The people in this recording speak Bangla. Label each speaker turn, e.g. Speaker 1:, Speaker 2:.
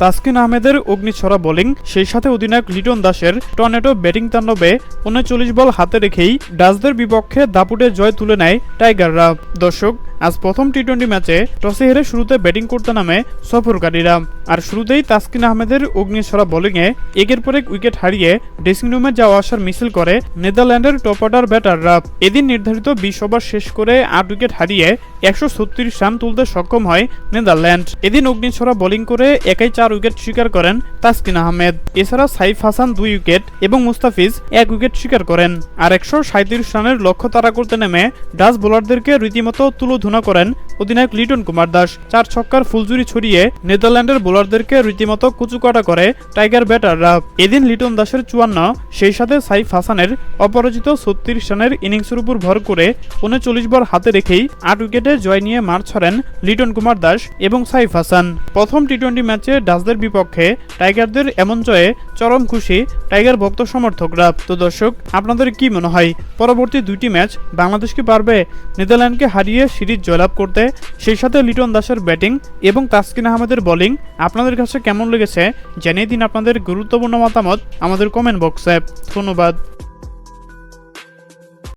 Speaker 1: তাসকিন আহমেদের অগ্নিছড়া বোলিং, সেই সাথে অধিনায়ক লিটন দাসের টর্নেটো ব্যাটিং তাণ্ডবে উনচল্লিশ বল হাতে রেখেই ডাচদের বিপক্ষে দাপুটে জয় তুলে নেয় টাইগাররা। দর্শক আজ প্রথম টি টোয়েন্টি ম্যাচে টসে হেরে শুরুতে ব্যাটিং করতে নামে সফরকারীরা। আর শুরুতেই তাসকিন আহমেদের অগ্নিছড়া বোলিংয়ে একের পর এক উইকেট হারিয়ে ড্রেসিং রুমে যাওয়া আসার মিছিল করে নেদারল্যান্ডের টপ অর্ডার ব্যাটাররা। এদিন নির্ধারিত বিশ ওভার শেষ করে আট উইকেট হারিয়ে একশো ছত্রিশ রান তুলতে সক্ষম হয় নেদারল্যান্ড। এদিন অগ্নিছড়া বোলিং করে একাই চার উইকেট স্বীকার করেন তাসকিন আহমেদ। এছাড়া সাইফ হাসান দুই উইকেট এবং মুস্তাফিজ এক উইকেট স্বীকার করেন। আর একশো রানের লক্ষ্য তারা করতে নেমে ডাচ বোলারদেরকে রীতিমতো তুলোধুনা করেন অধিনায়ক লিটন কুমার দাস। চার ছক্কার ফুলজুরি ছড়িয়ে নেদারল্যান্ডের বোলারদেরকে রীতিমতো কুচুকাটা করে টাইগার ব্যাটাররা। এদিন লিটন দাসের চুয়ান্ন, সেই সাথে সাইফ হাসানের অপরাজিত ছত্রিশ রানের ইনিংসের উপর ভর করে উনচল্লিশ বল হাতে রেখেই আট উইকেটে জয় নিয়ে মার ছড়েন লিটন কুমার দাস এবং সাইফ হাসান। প্রথম টি টোয়েন্টি ম্যাচে ডাচদের বিপক্ষে টাইগারদের এমন জয়ে চরম খুশি টাইগার ভক্ত সমর্থকরা। তো দর্শক, আপনাদের কি মনে হয়? পরবর্তী দুইটি ম্যাচ বাংলাদেশ কি পারবে? নেদারল্যান্ডকে হারিয়ে সিরিজ জয়লাভ করতে, সেই সাথে লিটন দাসের ব্যাটিং এবং তাসকিন আহমেদের বোলিং। আপনাদের কাছে কেমন লেগেছে? জেনে দিন আপনাদের গুরুত্বপূর্ণ মতামত আমাদের কমেন্ট বক্সে ধন্যবাদ।